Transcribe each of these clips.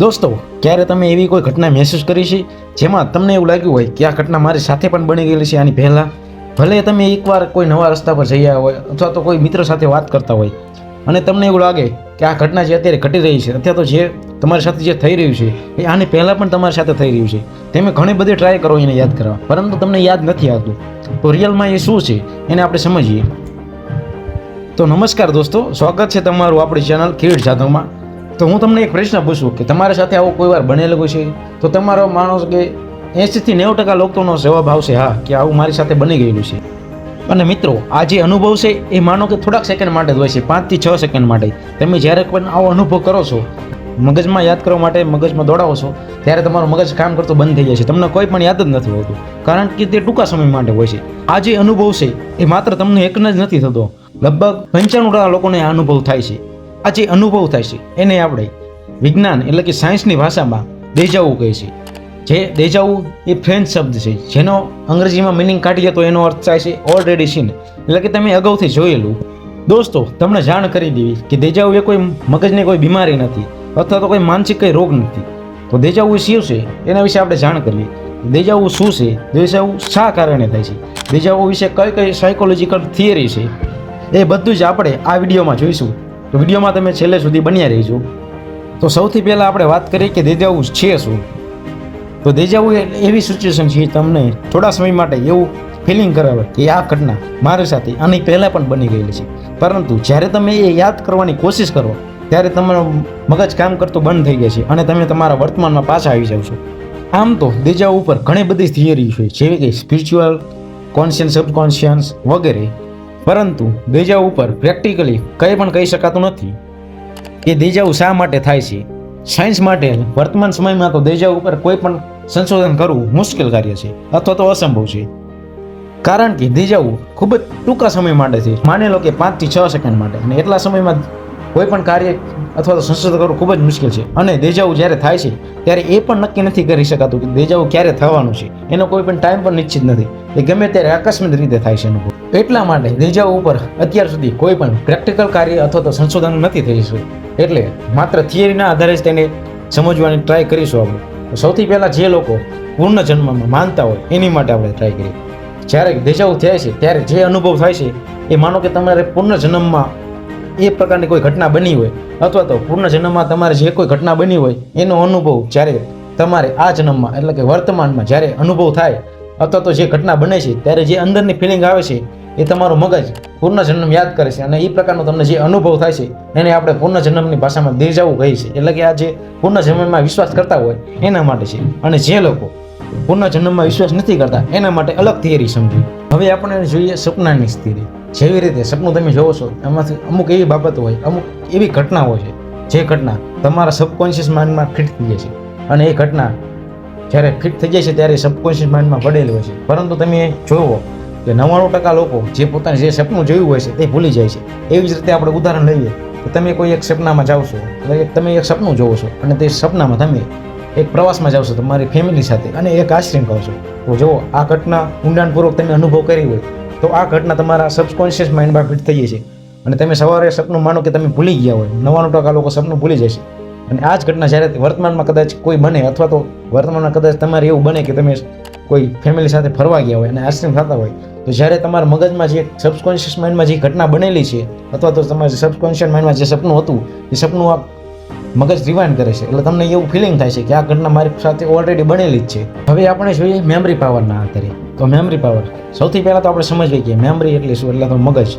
દોસ્તો, ક્યારે તમે એવી કોઈ ઘટના મહેસૂસ કરી છે જેમાં તમને એવું લાગ્યું હોય કે આ ઘટના મારી સાથે પણ બની ગયેલી છે આની પહેલાં? ભલે તમે એકવાર કોઈ નવા રસ્તા પર જઈ આવ્યા હોય અથવા તો કોઈ મિત્ર સાથે વાત કરતા હોય અને તમને એવું લાગે કે આ ઘટના જે અત્યારે ઘટી રહી છે અથવા તો જે તમારી સાથે જે થઈ રહ્યું છે એ આની પહેલાં પણ તમારી સાથે થઈ રહ્યું છે, તમે ઘણી બધી ટ્રાય કરો એને યાદ કરવા. પરંતુ તમને યાદ નથી આવતું. તો રિયલમાં એ શું છે એને આપણે સમજીએ. તો નમસ્કાર દોસ્તો, સ્વાગત છે તમારું આપણી ચેનલ કિરીટ જાધવમાં. તો હું તમને એક પ્રશ્ન પૂછું કે તમારી સાથે આવો કોઈ વાર બનેલું છે? તો તમારો માણસ કે એંશીથી નેવું ટકા લોકોનો જવાબ આવશે, હા, કે આવું મારી સાથે બની ગયેલું છે. અને મિત્રો, આ જે અનુભવ છે, એ માનો કે થોડાક સેકન્ડ માટે જ હોય છે, પાંચથી છ સેકન્ડ માટે. તમે જ્યારે પણ આવો અનુભવ કરો છો, મગજમાં યાદ કરવા માટે મગજમાં દોડાવો છો, ત્યારે તમારું મગજ કામ કરતું બંધ થઈ જાય છે. તમને કોઈ પણ યાદ જ નથી હોતું, કારણ કે તે ટૂંકા સમય માટે હોય છે. આ જે અનુભવ છે, એ માત્ર તમને એકને જ નથી થતો. લગભગ પંચાણું ટકા લોકોને આ અનુભવ થાય છે. આ જે અનુભવ થાય છે, એને આપણે વિજ્ઞાન એટલે કે સાયન્સની ભાષામાં દેજાવું કહે છે. જે દેજાવું એ ફ્રેન્ચ શબ્દ છે, જેનો અંગ્રેજીમાં મિનિંગ કાઢીએ તો એનો અર્થ થાય છે ઓલરેડી સીન એટલે કે તમે અગાઉથી જોયેલું. દોસ્તો, તમને જાણ કરી દેવી કે દેજાવું એ કોઈ મગજની કોઈ બીમારી નથી અથવા તો કોઈ માનસિક કંઈ રોગ નથી. તો દેજાવું શું છે? એના વિશે આપણે જાણ કરવી દેજાવું શું છે? દેજાવું શા કારણે થાય છે? દેજાવું વિશે કઈ કઈ સાયકોલોજીકલ થિયરી છે? એ બધું જ આપણે આ વિડીયોમાં જોઈશું. તો વિડીયોમાં તમે છેલ્લે સુધી બન્યા રહીજો. તો સૌથી પહેલાં આપણે વાત કરીએ કે દેજાવું છે શું? તો દેજાવું એવી સિચ્યુએશન છે તમને થોડા સમય માટે એવું ફિલિંગ કરાવે કે આ ઘટના મારી સાથે આની પહેલાં પણ બની ગયેલી છે. પરંતુ જ્યારે તમે એ યાદ કરવાની કોશિશ કરો, ત્યારે તમારું મગજ કામ કરતું બંધ થઈ જાય છે અને તમે તમારા વર્તમાનમાં પાછા આવી જાવ છો. આમ તો દેજાવ ઉપર ઘણી બધી થિયરી છે જેવી કે સ્પિરિચ્યુઅલ કોન્શિયન્સ સબકોન્શિયન્સ વગેરે. પરંતુ દેજાવ ઉપર પ્રેક્ટિકલી કંઈ પણ કહી શકાતું નથી. કે દેજાવ શા માટે થાય છે? સાયન્સ માટે વર્તમાન સમયમાં તો દેજાવ ઉપર કોઈ પણ સંશોધન કરવું મુશ્કેલ કાર્ય છે અથવા તો અસંભવ છે. કારણ કે દેજાવું ખૂબ જ ટૂંકા સમય માટે છે. માની લો કે પાંચથી છ સેકન્ડ માટે અને એટલા સમયમાં કોઈ પણ કાર્ય અથવા તો સંશોધન કરવું ખૂબ જ મુશ્કેલ છે. અને દેજાવું જ્યારે થાય છે, ત્યારે એ પણ નક્કી નથી કરી શકાતું કે દેજાવું ક્યારે થવાનું છે. એનો કોઈ પણ ટાઈમ પણ નિશ્ચિત નથી. એ ગમે ત્યારે આકસ્મિક રીતે થાય છે અનુભવ એટલા માટે દેજાવું ઉપર અત્યાર સુધી કોઈ પણ પ્રેક્ટિકલ કાર્ય અથવા તો સંશોધન નથી થઈ છે એટલે માત્ર થિયરીના આધારે જ તેને સમજવાની ટ્રાય કરીશું આપણે. સૌથી પહેલાં જે લોકો પૂર્ણ જન્મમાં માનતા હોય એની માટે આપણે ટ્રાય કરીએ. જ્યારે દેજાવું થાય છે, ત્યારે જે અનુભવ થાય છે, એ માનો કે તમારે પૂર્ણ જન્મમાં એ પ્રકારની કોઈ ઘટના બની હોય, અથવા તો પૂર્ણ જન્મમાં તમારે જે કોઈ ઘટના બની હોય, એનો અનુભવ જ્યારે તમારે આ જન્મમાં, એટલે કે વર્તમાનમાં જ્યારે અનુભવ થાય, અથવા તો જે ઘટના બને છે, ત્યારે જે અંદરની ફિલિંગ આવે છે એ તમારું મગજ પૂર્ણ જન્મ યાદ કરે છે અને એ પ્રકારનો તમને જે અનુભવ થાય છે, એને આપણે પૂર્ણ જન્મની ભાષામાં દેજાવું કહીએ છીએ એટલે કે આ જે પૂર્ણ જન્મમાં વિશ્વાસ કરતા હોય, એના માટે છે. અને જે લોકો પૂર્ણ જન્મમાં વિશ્વાસ નથી કરતા, એના માટે અલગ થિયરી સમજી હવે આપણે જોઈએ સપનાની સ્થિતિ. જેવી રીતે સપનું તમે જોવો છો, એમાંથી અમુક એવી બાબતો હોય, અમુક એવી ઘટના હોય છે. જે ઘટના તમારા સબકોન્શિયસ માઇન્ડમાં ફિટ થઈ જાય છે. અને એ ઘટના જ્યારે ફિટ થઈ જાય છે, ત્યારે સબકોન્શિયસ માઇન્ડમાં પડેલી હોય છે. પરંતુ તમે જોવો કે નવ્વાણું ટકા લોકો જે પોતાને જે સપનું જોયું હોય છે તે ભૂલી જાય છે. એવી જ રીતે આપણે ઉદાહરણ લઈએ, તો તમે કોઈ એક સપનામાં જાઓ છો તમે એક સપનું જોવો છો, અને તે સપનામાં તમે એક પ્રવાસમાં જાઓ છો તમારી ફેમિલી સાથે, અને એક આશ્રમ કહો છો. તો જુઓ આ ઘટના ઊંડાણપૂર્વક તમે અનુભવ કરી હોય, તો આ ઘટના તમારા સબકોન્શિયસ માઇન્ડમાં ફિટ થઈ જશે અને તમે સવારે સપનું માનો કે તમે ભૂલી ગયા હોય, નવ્વાણું ટકા લોકો સપનું ભૂલી છે. અને આ જ ઘટના જ્યારે વર્તમાનમાં કદાચ કોઈ બને, અથવા તો વર્તમાનમાં કદાચ તમારે એવું બને કે તમે કોઈ ફેમિલી સાથે ફરવા ગયા હોય, અને આશ્રમ થતા હોય તો જ્યારે તમારા મગજમાં જે સબકોન્શિયસ માઇન્ડમાં જે ઘટના બનેલી છે, અથવા તો તમારા સબકોન્શિયસ માઇન્ડમાં જે સપનું હતું, એ સપનું આ મગજ રિવાઇન્ડ કરે છે. એટલે તમને એવું ફિલિંગ થાય છે કે આ ઘટના મારી સાથે ઓલરેડી બનેલી જ છે. હવે આપણે જોઈએ મેમરી પાવરના આધારે. તો મેમરી પાવર સૌથી પહેલાં તો આપણે સમજીએ કે મેમરી એટલે શું? એટલે તો મગજ.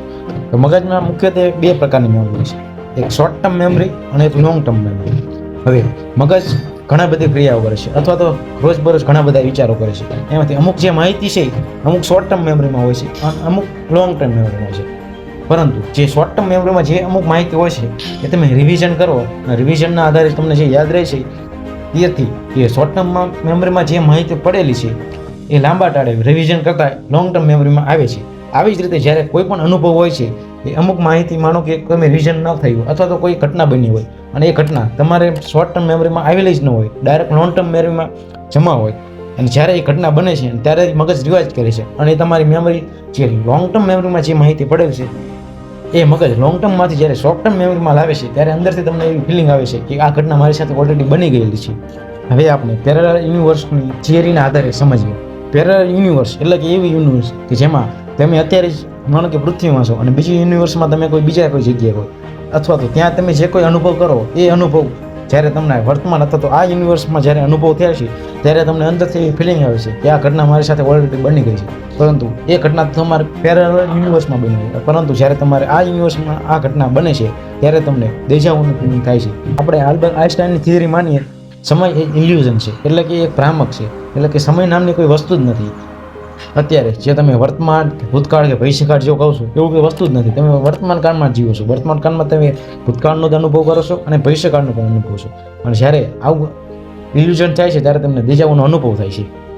તો મગજમાં મુખ્યત્વે બે પ્રકારની મેમરી છે. એક શોર્ટ ટર્મ મેમરી અને એક લોંગ ટર્મ મેમરી હવે, મગજ ઘણા બધી ક્રિયાઓ કરે છે. અથવા તો રોજબરોજ ઘણા બધા વિચારો કરે છે. એમાંથી અમુક જે માહિતી છે, અમુક શોર્ટ ટર્મ મેમરીમાં હોય છે અમુક લોંગ ટર્મ મેમરીમાં હોય છે. પરંતુ જે શોર્ટ ટર્મ મેમરીમાં જે અમુક માહિતી હોય છે, એ તમે રિવિઝન કરો. અને રિવિઝનના આધારે તમને જે યાદ રહે છે તેથી એ શોર્ટ ટર્મમાં મેમરીમાં જે માહિતી પડેલી છે, એ લાંબા ટાળે રિવિઝન કરતાં લોંગ ટર્મ મેમરીમાં આવે છે. આવી જ રીતે જ્યારે કોઈ પણ અનુભવ હોય છે એ અમુક માહિતી માનો કે કોઈ રિવિઝન ન થયું અથવા તો કોઈ ઘટના બની હોય અને એ ઘટના તમારે શોર્ટ ટર્મ મેમરીમાં આવેલી જ ન હોય ડાયરેક્ટ લોંગ ટર્મ મેમરીમાં જમા હોય. અને જ્યારે એ ઘટના બને છે, ત્યારે મગજ રિવાઇઝ કરે છે અને તમારી મેમરી જે લોંગ ટર્મ મેમરીમાં જે માહિતી પડેલ છે, એ મગજ લોંગ ટર્મમાંથી જ્યારે શોર્ટ ટર્મ મેમરીમાં લાવે છે, ત્યારે અંદરથી તમને એવી ફિલિંગ આવે છે કે આ ઘટના મારી સાથે ઓલરેડી બની ગયેલી છે. હવે આપણે પેરેલલ યુનિવર્સની થિયરીના આધારે સમજીએ. પેરેલલ યુનિવર્સ એટલે કે એવી યુનિવર્સ કે જેમાં તમે અત્યારે જ માનો કે પૃથ્વીમાં છો અને બીજી યુનિવર્સમાં તમે કોઈ બીજા કોઈ જગ્યાએ હોય. અથવા તો ત્યાં તમે જે કોઈ અનુભવ કરો, એ અનુભવ જ્યારે તમને વર્તમાન અથવા તો આ યુનિવર્સમાં જ્યારે અનુભવ થયા છે, ત્યારે તમને અંદરથી એવી ફિલિંગ આવે છે કે આ ઘટના મારી સાથે ઓલરેડી બની ગઈ છે. પરંતુ એ ઘટના તમારે પેરેલલ યુનિવર્સમાં બની છે પરંતુ જ્યારે તમારે આ યુનિવર્સમાં આ ઘટના બને છે, ત્યારે તમને દેજાઓનું ફિલિંગ થાય છે. આપણે આલ્બર્ટ આઇન્સ્ટાઈનની થિયરી માનીએ સમય એ ઇલ્યુઝન છે. એટલે કે એક ભ્રામક છે. એટલે કે સમય નામની કોઈ વસ્તુ જ નથી. અત્યારે જે તમે વર્તમાન ભૂતકાળ કે ભવિષ્યકાળ જેવું કહો છો, એવું કોઈ વસ્તુ જ નથી. તમે વર્તમાન કાળમાં જીવો છો. વર્તમાન કાળમાં તમે ભૂતકાળનો જ અનુભવ કરો છો અને ભવિષ્યકાળનો પણ અનુભવ છો. અને જ્યારે આવું ઇલ્યુઝન થાય છે, ત્યારે તમને દેજાઓનો અનુભવ થાય છે.